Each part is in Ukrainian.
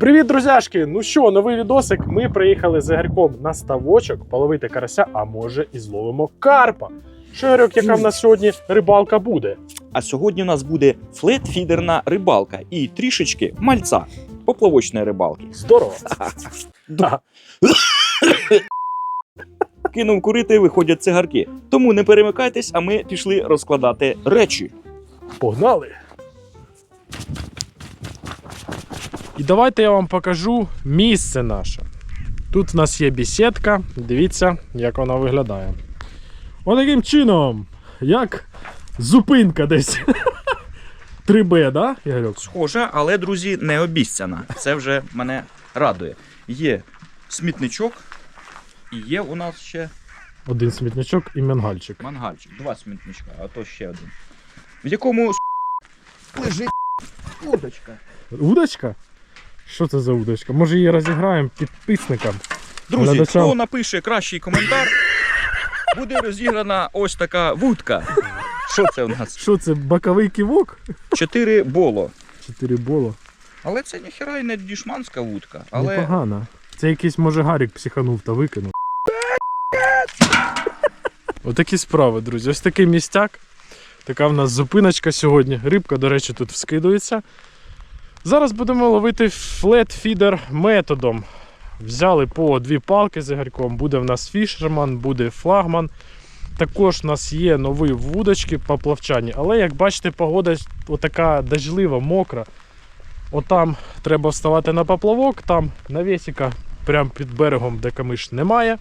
Привіт, друзяшки! Ну що, новий відосик. Ми приїхали з Ігорьком на ставочок половити карася, а може і зловимо карпа. Що, Ігорьок, яка в нас сьогодні рибалка буде? А сьогодні у нас буде флет-фідерна рибалка і трішечки мальця поплавочної рибалки. Здорово! Кинув курити, виходять цигарки. Тому не перемикайтесь, а ми пішли розкладати речі. Погнали! І давайте я вам покажу місце наше. Тут в нас є бесідка. Дивіться, як вона виглядає. Отаким чином, як зупинка десь. 3Б, да, Ігорьок? Схоже, але, друзі, не обіцяна. Це вже мене радує. Є смітничок, і є у нас ще Один смітничок і мангальчик. мангальчик. Два смітничка, а то ще один. В якому с**, лежить удочка. Удочка? Що це за удочка? Може її розіграємо підписникам? Друзі, Глядачам. хто напише кращий коментар, буде розіграна ось така вудка. Що це у нас? Що це, боковий кивок? Чотири боло. Чотири боло. Але це ніхера і не дішманська вудка. Але Непогано. Це якийсь може Гарік психанув та викинув. Отакі справи, друзі. Ось такий містяк. Така в нас зупиночка сьогодні. Рибка, до речі, тут вскидується. Зараз будемо ловити флет-фідер методом. Взяли по дві палки з Ігорьком. Буде в нас фішерман, буде флагман. Також у нас є нові вудочки поплавчані, але як бачите, погода отака дажлива, мокра. Отам треба вставати на поплавок, там навісика прямо під берегом, де камиш немає.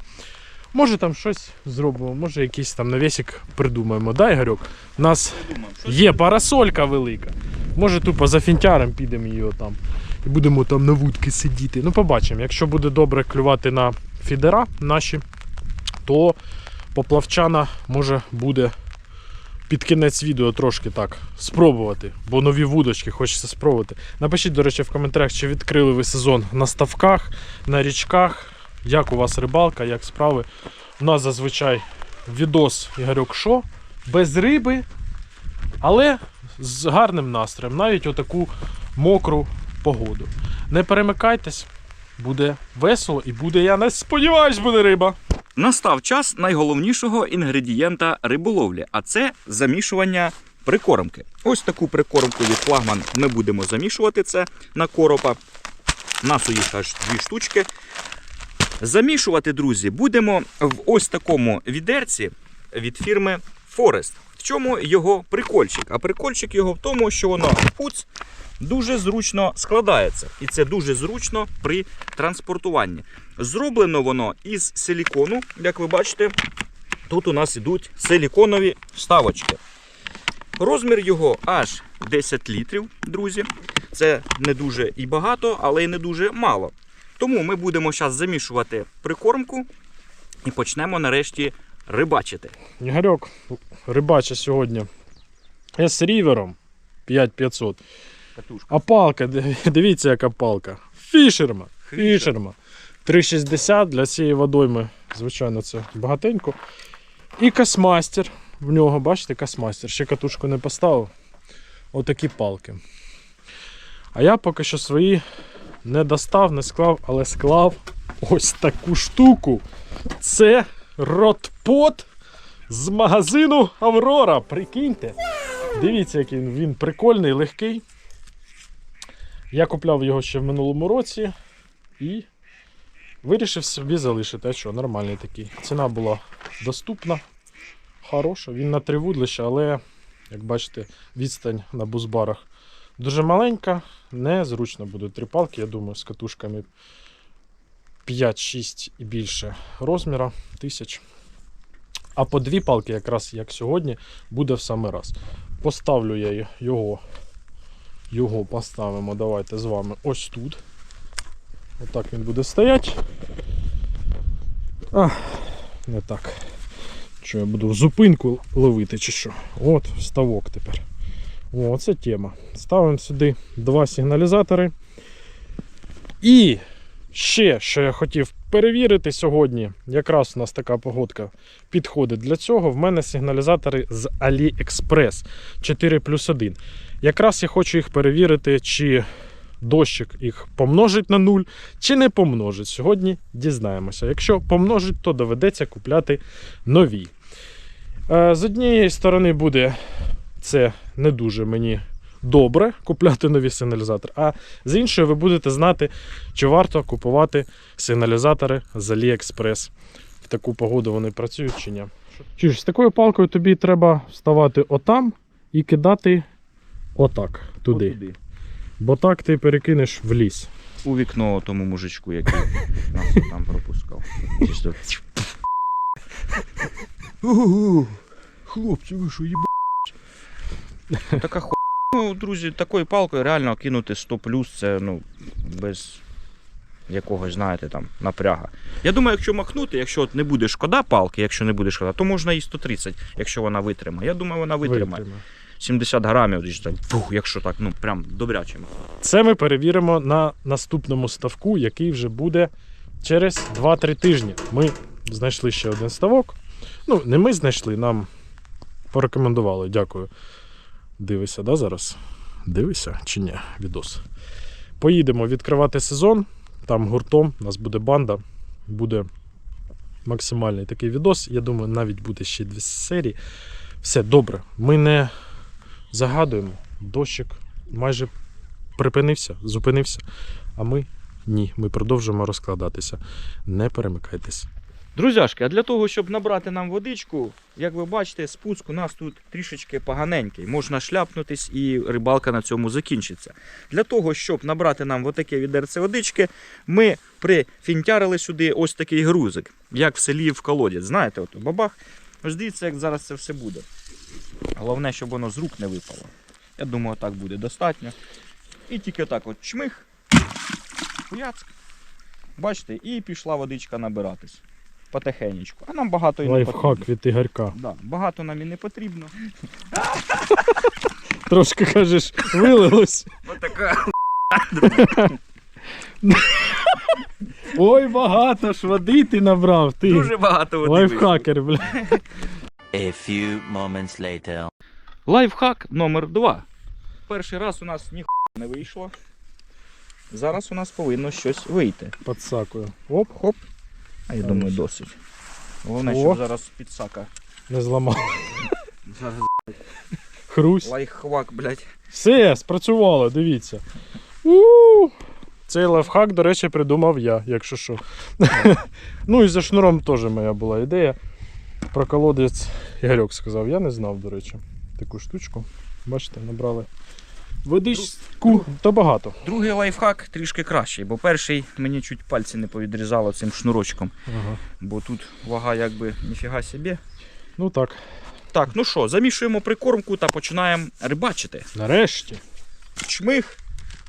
Може там щось зробимо, може якийсь там навісик придумаємо. Да, Ігорьок? У нас є парасолька велика. Може тупо за фінтярем підемо її там. І будемо там на вудки сидіти. Ну, побачимо. Якщо буде добре клювати на фідера наші, то поплавчана може буде під кінець відео трошки так спробувати, бо нові вудочки хочеться спробувати. Напишіть, до речі, в коментарях, чи відкрили ви сезон на ставках, на річках, як у вас рибалка, як справи. У нас зазвичай відос Ігорьок Шо, без риби, але з гарним настроєм, навіть отаку мокру погоду. Не перемикайтесь, буде весело і буде, я не сподіваюсь, буде риба. настав час найголовнішого інгредієнта риболовлі, а це замішування прикормки. Ось таку прикормку від флагман ми будемо замішувати це на коропа. Нас у їх аж дві штучки. Замішувати, друзі, будемо в ось такому відерці від фірми Forest. В чому його прикольчик? А прикольчик його в тому, що воно пуц дуже зручно складається. І це дуже зручно при транспортуванні. Зроблено воно із силікону, як ви бачите. Тут у нас ідуть силіконові вставочки. Розмір його аж 10 літрів, друзі. Це не дуже і багато, але й не дуже мало. Тому ми будемо зараз замішувати прикормку і почнемо нарешті рибачити. Ігорьок рибача сьогодні. З рівером 5500. А палка, дивіться, яка палка. Фішерма. Фішерма. 3,60 для цієї водойми, звичайно, це багатенько. І касмастер. В нього, бачите, касмастер. Ще катушку не поставив. Отакі палки. А я поки що свої не достав, не склав, але склав ось таку штуку. Це ротпот з магазину Аврора. Прикиньте. Дивіться, який він, прикольний, легкий. Я купляв його ще в минулому році і вирішив собі залишити. А що, нормальний такий. Ціна була доступна, хороша. Він на три вудлища, але, як бачите, відстань на бузбарах дуже маленька, незручно буде три палки, я думаю, з катушками 5-6 і більше розміра тисяч. А по дві палки, якраз як сьогодні, буде в самий раз. Поставлю я його. Його поставимо. Давайте з вами ось тут. Отак він буде стояти. А, не так. Що я буду зупинку ловити чи що? От, ставок тепер. О, це тема. Ставимо сюди два сигналізатори. І ще, що я хотів перевірити сьогодні, якраз у нас така погодка підходить для цього. В мене сигналізатори з AliExpress 4 плюс 1. Якраз я хочу їх перевірити, чи дощик їх помножить на нуль чи не помножить. Сьогодні дізнаємося. Якщо помножить, то доведеться купляти нові. Е, З однієї сторони буде це не дуже мені добре купляти нові сигналізатори, а з іншої ви будете знати, чи варто купувати сигналізатори з AliExpress. В таку погоду вони працюють чи ні. Чуєш, з такою палкою тобі треба вставати отам і кидати отак, туди. Отуди. Бо так ти перекинеш в ліс. У вікно тому мужичку, який нас там пропускав. Хлопці, ви що їбать? Така ху... Ну, друзі, такою палкою реально кинути 100 плюс це ну, без якогось, знаєте, там напряга. Я думаю, якщо махнути, якщо от не буде шкода палки, якщо не буде шкода, то можна і 130, якщо вона витримає. Я думаю, вона витримає. 70 грамів, фух, якщо так, ну прям добряче. Це ми перевіримо на наступному ставку, який вже буде через 2-3 тижні. Ми знайшли ще один ставок. Ну, не ми знайшли, нам порекомендували. Дякую. Дивися, да, зараз? Дивися чи ні, відос. Поїдемо відкривати сезон. Там гуртом, у нас буде банда, буде максимальний такий відос. Я думаю, навіть буде ще дві серії. Все добре. Ми не загадуємо. Дощик майже припинився, зупинився. А ми ні, ми продовжуємо розкладатися. Не перемикайтесь. Друзяшки, а для того, щоб набрати нам водичку, як ви бачите, спуск у нас тут трішечки поганенький. Можна шляпнутись і рибалка на цьому закінчиться. Для того, щоб набрати нам отаке відерце водички, ми прифінтярили сюди ось такий грузик, як в селі в колодязь. Знаєте, от бабах. Ось дивіться, як зараз це все буде. Головне, щоб воно з рук не випало. Я думаю, так буде достатньо. І тільки так от чмих, хуяцк. Бачите, і пішла водичка набиратись. Потихенечку. А нам багато і не потрібно. Лайфхак від Ігорка. Да, багато нам і не потрібно. Трошки кажеш, вилилось. Отака. Ой, багато ж води ти набрав. Ти Дуже багато води. лайфхакер, бля. A few moments later. Лайфхак номер 2 Перший раз у нас ніхуя не вийшло. Зараз у нас повинно щось вийти. Подсакую. Оп, Хоп. А я думаю, досить. Головне, О. щоб зараз підсака. не зламав. Зараз Хрусь. лайфхак, блядь. Все, спрацювало, дивіться. у Цей лайфхак, до речі, придумав я, якщо що. ну і за шнуром теж моя була ідея. Про колодець Ігорьок сказав, я не знав, до речі, таку штучку. Бачите, набрали водичку, то багато. Другий лайфхак трішки кращий, бо перший мені чуть пальці не повідрізало цим шнурочком, Ага. бо тут вага якби ніфіга собі. Ну так, Так, ну що, замішуємо прикормку та починаємо рибачити. нарешті. чмих.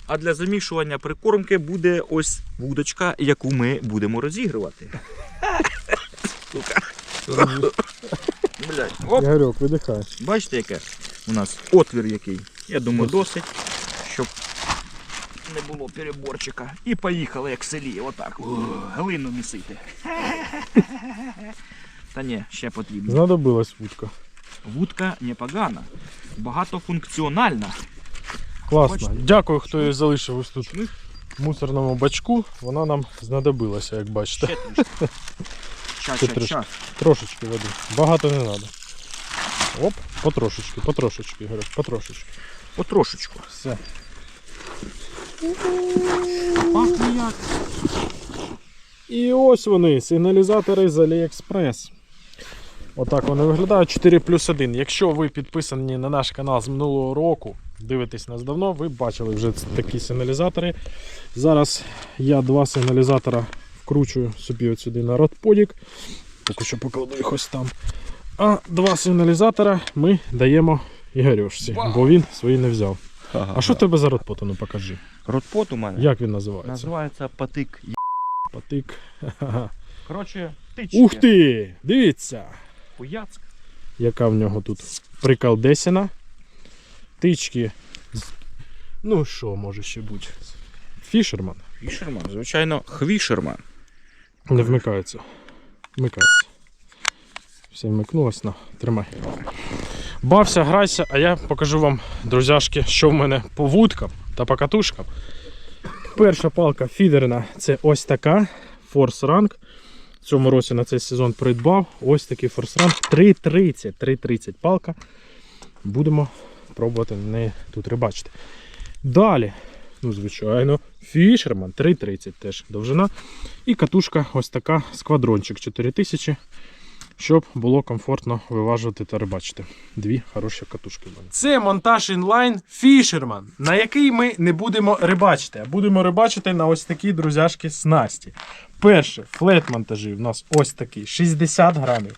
А для замішування прикормки буде ось вудочка, яку ми будемо розігрувати. Блядь. Оп, Ігорьок, видихай. бачите, яке у нас отвір який. Я думаю, досить, щоб не було переборчика. І поїхали, як в селі, отак. Глину місити. Та ні, ще потрібно. Знадобилась вудка. Вудка непогана, багатофункціональна. Класно. Бачите? Дякую, хто її залишив ось тут в мусорному бачку. Вона нам знадобилася, як бачите. Ще трішки. Ще трішки. Ча-ча-ча. Трошечки води. Багато не треба. Оп, потрошечки, потрошечки, Ігорьок, потрошечки. Потрошечку. Все. Пахне як. І ось вони, сигналізатори з AliExpress. Отак вони виглядають 4 плюс 1. Якщо ви підписані на наш канал з минулого року, дивитесь нас давно, ви бачили вже такі сигналізатори. Зараз я два сигналізатора вкручую собі от сюди на ротподік. Поки що покладу їх ось там. А два сигналізатора ми даємо Ігорюшці, бо він свої не взяв. А що в тебе за ротпот? Ну покажи. Ротпот у мене Як він називається? називається патик. Патик. Коротше, тички. Ух ти! Дивіться! Хуяцк. яка в нього тут приколдесіна. Тички. Ну що може ще бути? Фішерман. Фішерман, звичайно, хвішерман. Не вмикається. Вмикається. Все вмикнулось на. Тримай. Бався, грайся, а я покажу вам, друзяшки, що в мене по вудкам та по катушкам. Перша палка фідерна це ось така Force Rank. В цьому році на цей сезон придбав. Ось такий Force Rank 3.30. 3.30 палка. Будемо пробувати на неї тут рибачити. Далі, ну, звичайно, Fisherman 3.30 теж довжина. І катушка ось така сквадрончик 4000, щоб було комфортно виважувати та рибачити. Дві хороші катушки. в. Це монтаж інлайн Fisherman, на який ми не будемо рибачити, а будемо рибачити на ось такі друзяшки снасті. Перше, флет монтажі у нас ось такий 60 грамів.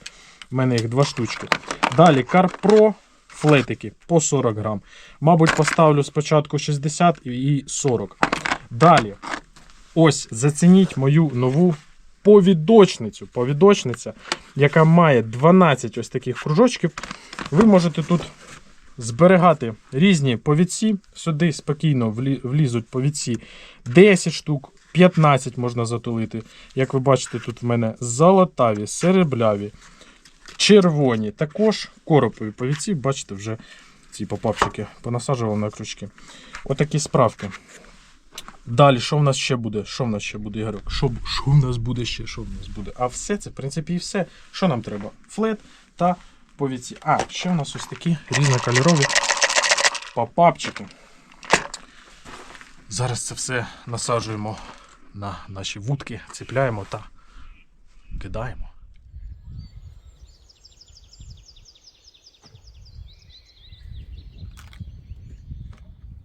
У мене їх два штучки. Далі CarPro флетики по 40 грам. Мабуть, поставлю спочатку 60 і 40. Далі, ось зацініть мою нову повідочницю. Повідочниця, яка має 12 ось таких кружочків. Ви можете тут зберігати різні повідці. Сюди спокійно влі- влізуть повідці 10 штук, 15 можна затулити. Як ви бачите, тут в мене золотаві, серебляві, червоні, також коропові повідці. Бачите, вже ці попапчики понасаджував на крючки. Отакі справки. Далі, що в нас ще буде? Що в нас ще буде, Ігорьок? Що, що в нас буде ще? Що в нас буде? А все це, в принципі, і все. Що нам треба? Флет та повідці. А, ще у нас ось такі різнокольорові попапчики. Зараз це все насаджуємо на наші вудки, цепляємо та кидаємо.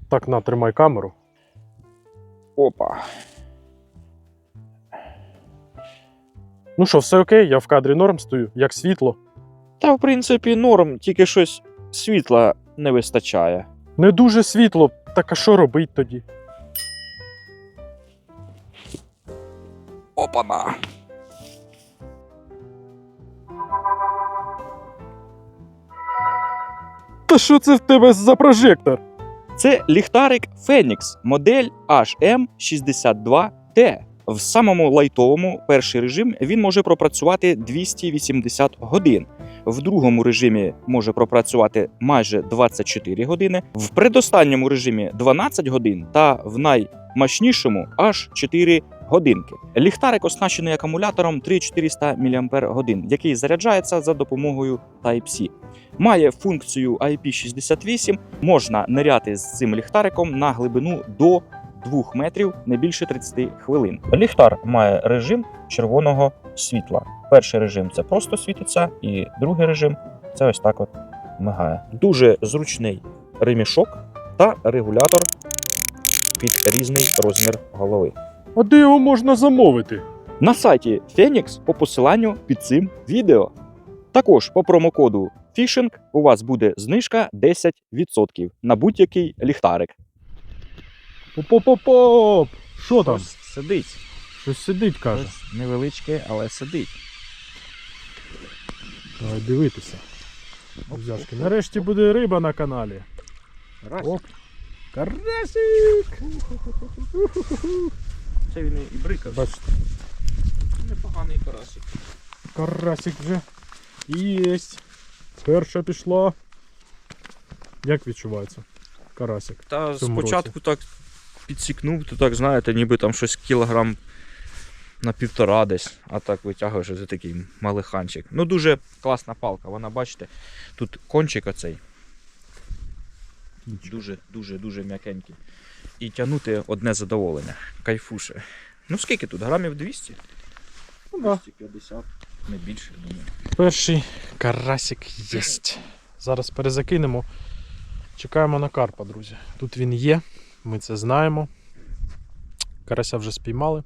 Так, на, тримай камеру. Опа. Ну що, все окей, я в кадрі норм стою, як світло. Та, в принципі, норм, тільки щось світла не вистачає. Не дуже світло, так а що робить тоді? Опана. Та що це в тебе за прожектор? Це ліхтарик Phoenix, модель HM62T. В самому лайтовому перший режим він може пропрацювати 280 годин. В другому режимі може пропрацювати майже 24 години, в предостанньому режимі 12 годин та в наймощнішому аж 4 годинки. Ліхтарик оснащений акумулятором 3400 мАч, який заряджається за допомогою Type-C. Має функцію IP68, можна ниряти з цим ліхтариком на глибину до 2 метрів не більше 30 хвилин. Ліхтар має режим червоного світла. Перший режим це просто світиться, і другий режим це ось так от мигає. Дуже зручний ремішок та регулятор під різний розмір голови. А де його можна замовити? На сайті Phoenix по посиланню під цим відео. Також по промокоду Fishing у вас буде знижка 10% на будь-який ліхтарик. Поп-поп-поп! Що там? Сидить. Щось сидить, каже. Невеличке, але сидить. Давай дивитися. Друзяшки, нарешті буде риба на каналі. Оп. Карасик! Це він і брикав. Бачите, Непоганий карасик. карасик вже єсть. Перша пішла. Як відчувається? Карасик. Та спочатку так підсікнув, то так знаєте, ніби там щось кілограм на півтора десь, а так витягуєш вже такий малиханчик. Ну дуже класна палка, вона бачите, тут кончик оцей. Дуже, дуже, дуже м'якенький. І тягнути одне задоволення. Кайфуше. Ну скільки тут? Грамів 200? Ну, да. 250, не більше, думаю. Перший карасик єсть. Зараз перезакинемо. Чекаємо на карпа, друзі. Тут він є, ми це знаємо. Карася вже спіймали.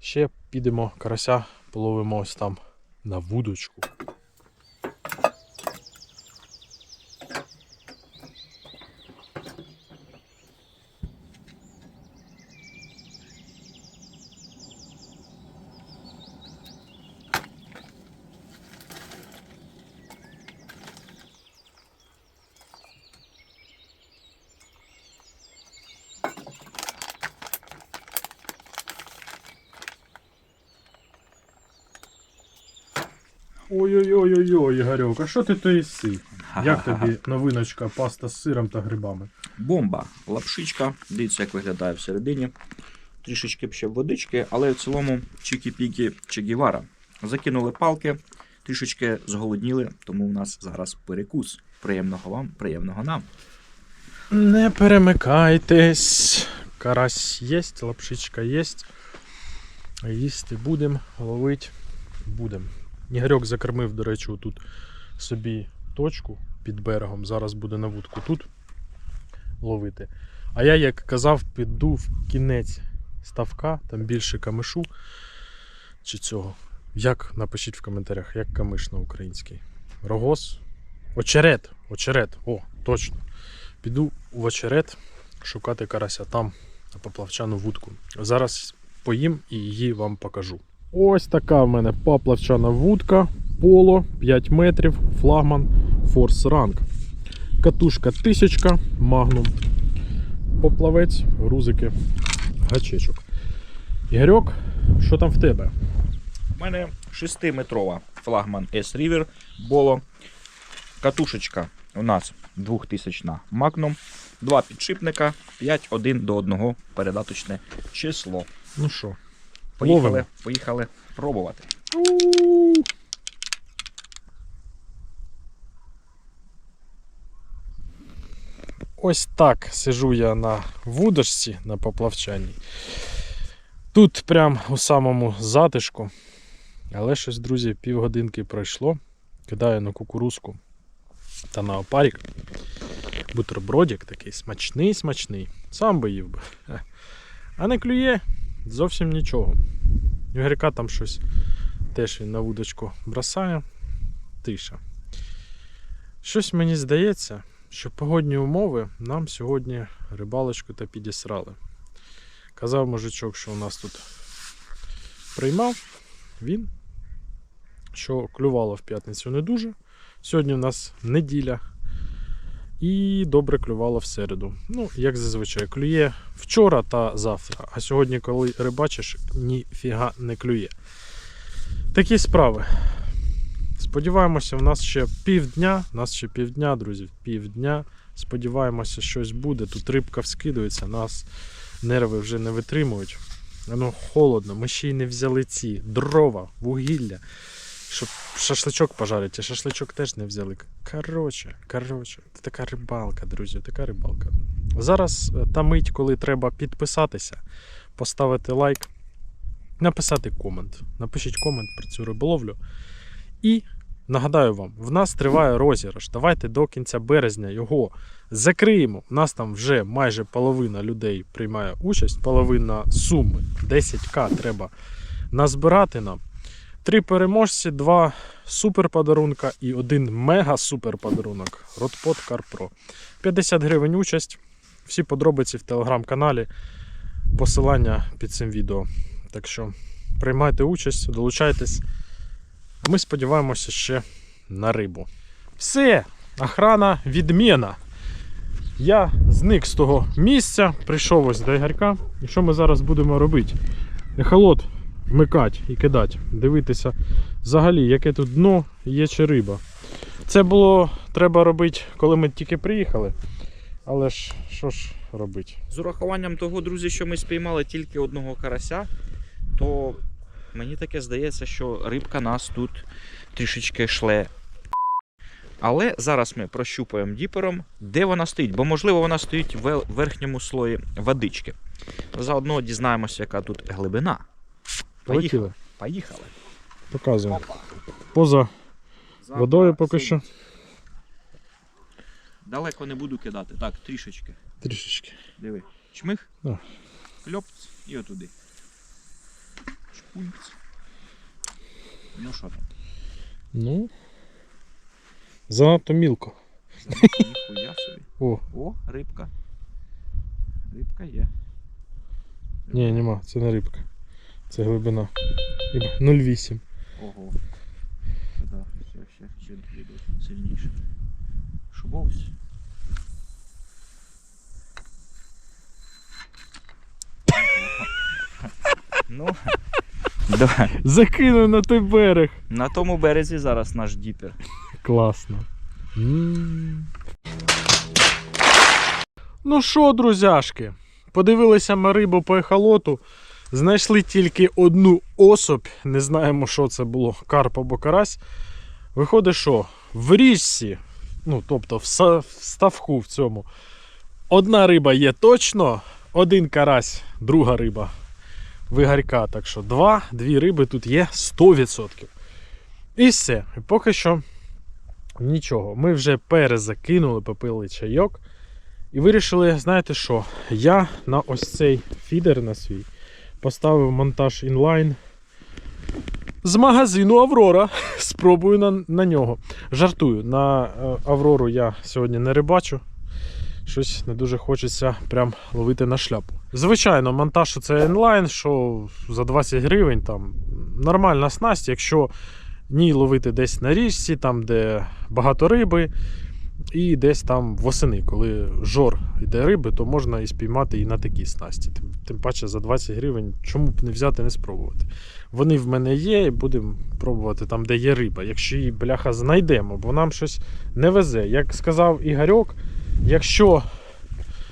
Ще підемо карася, половимо ось там на вудочку. Ой-ой-ой-ой, а що ти то їси? Як тобі новиночка паста з сиром та грибами? бомба, лапшичка. Дивіться, як виглядає всередині. Трішечки б ще водички, але в цілому чікі-пікі Чегівара. Закинули палки, трішечки зголодніли, тому у нас зараз перекус. Приємного вам, приємного нам. Не перемикайтесь. Карась єсть, лапшичка єсть. Їсти будемо, ловити будемо. Ігорьок закормив, до речі, тут собі точку під берегом. Зараз буде на вудку тут ловити. А я, як казав, піду в кінець ставка, там більше камишу чи цього. Як напишіть в коментарях, як камиш на український. Рогоз. Очерет. Очерет. О, точно. Піду в очерет шукати карася там, на поплавчану вудку. Зараз поїм і її вам покажу. Ось така в мене поплавчана вудка, поло 5 метрів, флагман Force Rank. Катушка 1000, магнум. Поплавець, грузики, гачечок. Ігорьок, що там в тебе? У мене 6-метрова флагман S-River Bolo. Катушечка у нас 2000 Magnum. Два підшипника, 5 один до 1 передаточне число. Ну що, Поїхали, Ловимо. поїхали пробувати. Ось так сижу я на вудочці на поплавчанні. Тут прям у самому затишку. Але щось, друзі, півгодинки пройшло. Кидаю на кукурузку та на опарік. Бутербродик такий смачний, смачний. Сам би їв би. А не клює зовсім нічого. Ігоряка там щось теж він на вудочку бросає. Тиша. Щось мені здається, що погодні умови нам сьогодні рибалочку та підісрали. Казав мужичок, що у нас тут приймав він, що клювало в п'ятницю не дуже. Сьогодні у нас неділя. І добре клювало в середу. Ну, як зазвичай, клює вчора та завтра. А сьогодні, коли рибачиш, ніфіга не клює. Такі справи. Сподіваємося, в нас ще півдня. У нас ще півдня, друзі, півдня. Сподіваємося, щось буде. Тут рибка вскидується, нас нерви вже не витримують. Воно холодно. Ми ще й не взяли ці дрова, вугілля, щоб шашличок пожарити. Шашличок теж не взяли. Коротше, коротше, це така рибалка, друзі, така рибалка. Зараз е, та мить, коли треба підписатися, поставити лайк, написати комент. Напишіть комент про цю риболовлю. І нагадаю вам, в нас триває розіграш. Давайте до кінця березня його закриємо. У нас там вже майже половина людей приймає участь, половина суми 10к треба назбирати нам. Три переможці, два супер подарунка і один мега супер подарунок. Ротпот Карпро. 50 гривень участь. Всі подробиці в телеграм-каналі. Посилання під цим відео. Так що приймайте участь, долучайтесь. Ми сподіваємося ще на рибу. Все, охрана відміна. Я зник з того місця, прийшов ось до Ігорька. І що ми зараз будемо робити? Ехолот вмикати і кидати, дивитися взагалі, яке тут дно, є чи риба. Це було треба робити, коли ми тільки приїхали. Але ж що ж робити? З урахуванням того, друзі, що ми спіймали тільки одного карася, то мені таке здається, що рибка нас тут трішечки шле. Але зараз ми прощупаємо діпером, де вона стоїть, бо можливо вона стоїть в верхньому слої водички. Заодно дізнаємося, яка тут глибина. Полетіли. Поїхали. Показуємо. Поза водою поки що. Далеко не буду кидати. Так, трішечки. Трішечки. Диви. Чмих. Да. Кльопц і отуди. Шпунькц. Ну що там? Ну. Занадто мілко. Ніхуя собі. О, О, рибка. Рибка є. ні, нема, це не рибка. Це глибина. Іба, 0,8. Ого. Да, все, ще, ще буде сильніше. Шубовсь. Ну, да. Закинув на той берег. на тому березі зараз наш діпер. Класно. М. Ну що, друзяшки, подивилися ми рибу по ехолоту. Знайшли тільки одну особь, не знаємо, що це було, карп або карась. Виходить, що в річці, ну тобто в ставку в цьому, одна риба є точно, один карась, друга риба вигарька. Так що два, дві риби тут є 100%. І все. І поки що нічого. Ми вже перезакинули, попили чайок. І вирішили, знаєте що? Я на ось цей фідер на свій поставив монтаж інлайн з магазину Аврора. Спробую на, на нього. Жартую, на е, Аврору я сьогодні не рибачу. Щось не дуже хочеться прям ловити на шляпу. Звичайно, монтаж це інлайн, що за 20 гривень там нормальна снасть, якщо ні ловити десь на річці, там де багато риби, і десь там восени, коли жор йде риби, то можна і спіймати і на такій снасті. Тим, тим паче за 20 гривень, чому б не взяти, не спробувати. Вони в мене є, і будемо пробувати там, де є риба. Якщо її бляха знайдемо, бо нам щось не везе. Як сказав Ігорьок, якщо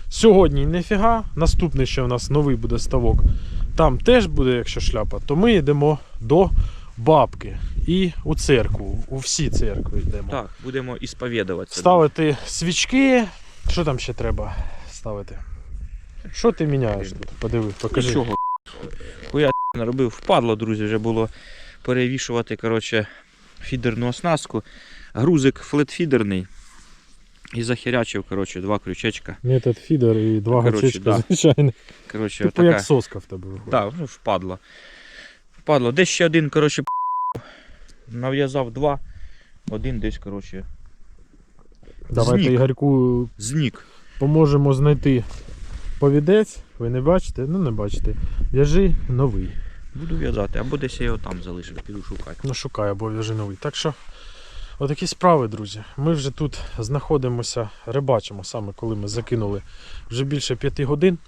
сьогодні ніфіга, наступний ще у нас новий буде ставок, там теж буде, якщо шляпа, то ми йдемо до бабки і у церкву, у всі церкви йдемо. Так, будемо ісповідуватися. Ставити свічки. Що там ще треба ставити? Що ти міняєш тут? Подиви, покажи. Нічого. Хуя наробив. Впадло, друзі, вже було перевішувати коротше, фідерну оснастку. Грузик флетфідерний. І захерячив, коротше, два крючечка. Метод фідер і два Коротше, да. звичайно. Коротше, Типу отака. як соска в тебе виходить. Так, ну, впадло. Впадло. Десь ще один, коротше, нав'язав два. Один десь, коротше, Давайте Знік. Ігорьку знік. поможемо знайти повідець. Ви не бачите? Ну не бачите. В'яжи новий. Буду в'язати, або десь я його там залишив, піду шукати. Ну, шукаю, або в'яжи новий. Так що, отакі справи, друзі. Ми вже тут знаходимося, рибачимо саме коли ми закинули вже більше п'яти годин.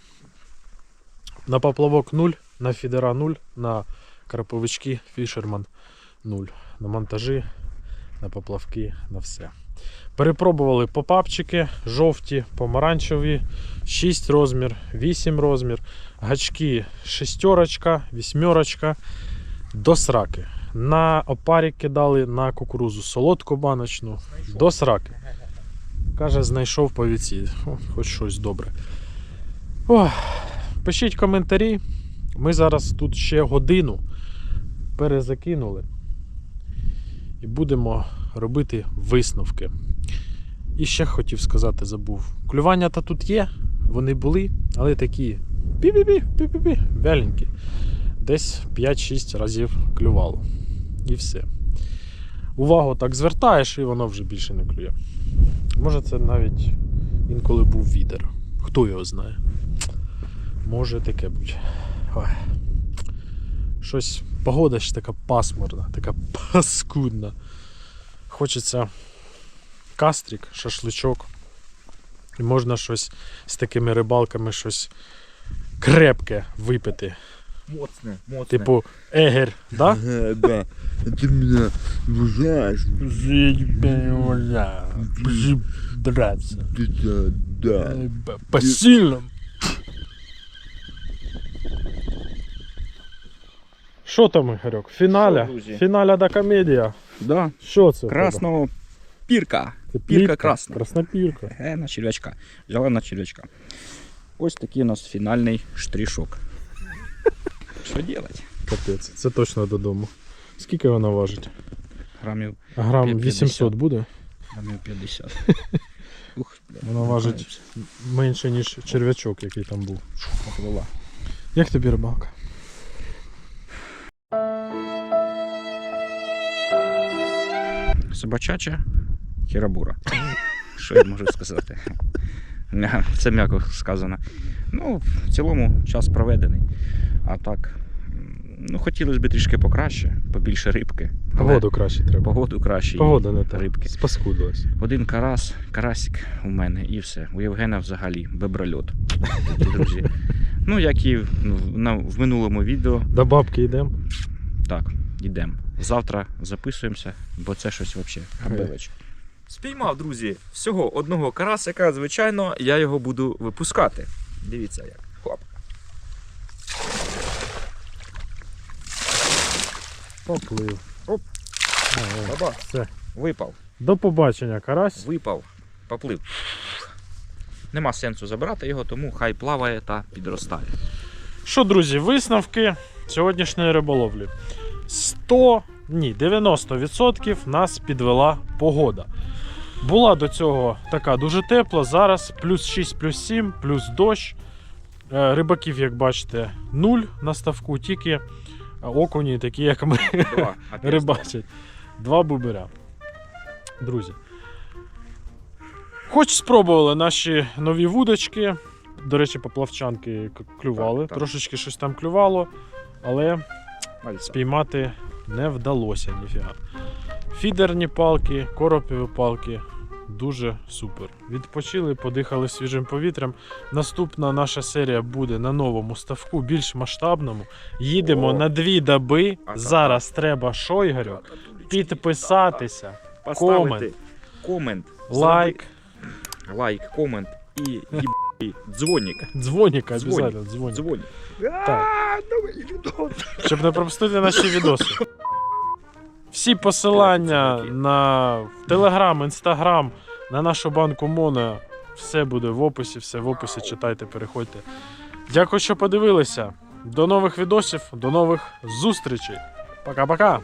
На поплавок 0, на фідера 0, на карповички фішерман 0. На монтажі, на поплавки, на все. Перепробували попапчики, жовті, помаранчеві, 6 розмір, 8 розмір, гачки шестерочка, вісьмерочка, до сраки. На опарі кидали на кукурузу солодку баночну, до сраки. Каже, знайшов по віці. Хоч щось добре. Ох, пишіть коментарі. Ми зараз тут ще годину перезакинули. І будемо робити висновки. І ще хотів сказати, забув. Клювання та тут є, вони були, але такі пі-пі-пі, пі-пі-пі, вяленькі. Десь 5-6 разів клювало. І все. Увагу так звертаєш, і воно вже більше не клює. Може, це навіть інколи був вітер. Хто його знає? Може таке бути. Ой. Щось погода ж така пасмурна, така паскудна. Хочеться кастрик, шашличок. І можна щось з такими рибалками щось крепке випити. Моцне, моцне. Типу егер, да? Ага, да. Ты меня уважаешь? Драться. Да, да. По сильному. Що там, Ігорьок? Фіналя? Що? Фіналя да комедія. Да. Що це? у тебе? Красного пірка. Це пірка плітка? красна. Краснопірка. Е, на черв'ячка. Взяла на черв'ячка. Ось такий у нас фінальний штришок. Що робити? Капець, це точно додому. Скільки вона важить? Грамів, Грам 800 буде? грамів 50. Ух, бля, Вона важить менше, ніж черв'ячок, який там був. Як тобі рибалка? Собачача хірабура. Що я можу сказати? Це м'яко сказано. Ну, в цілому час проведений. А так, ну хотілося б трішки покраще, побільше рибки. Погоду краще треба. Погоду краще. Погода не та. рибки. Спаскудилась. Один карас, карасик у мене і все. У Євгена взагалі беброльот. Друзі. Ну, як і в, на, в минулому відео, До бабки йдемо. так, йдемо. Завтра записуємося, бо це щось взагалі. Габелич. Спіймав, друзі, всього одного карасика. Звичайно, я його буду випускати. Дивіться як. Хоп. Поплив. Оп. Ага, Баба. Все. Випав. До побачення, карась. Випав. Поплив. Нема сенсу забирати його, тому хай плаває та підростає. Що, друзі, висновки сьогоднішньої риболовлі. 100, ні, 90% нас підвела погода. Була до цього така дуже тепла, зараз плюс 6, плюс 7, плюс дощ. Е, Рибаків, як бачите, нуль на ставку, тільки окуні, такі як ми, Два. Рибачать. Два бубиря. Друзі. Хоч спробували наші нові вудочки. До речі, поплавчанки клювали. Так, так. Трошечки щось там клювало, але Мальця. спіймати не вдалося ніфіга. Фідерні палки, коропові палки. Дуже супер. Відпочили, подихали свіжим повітрям. Наступна наша серія буде на новому ставку, більш масштабному. Їдемо О. на дві доби. А, Зараз треба що, Ігорю? Підписатися, Поставити комент. комент, лайк, лайк, комент і дзвоник. дзвоніка, Дзвонік. обов'язково дзвонік. Дзвоник. Так. Щоб не пропустити наші відоси. Всі посилання на Телеграм, Інстаграм, на нашу банку Моно. Все буде в описі, все в описі. Читайте, переходьте. Дякую, що подивилися. До нових відосів, до нових зустрічей. Пока-пока.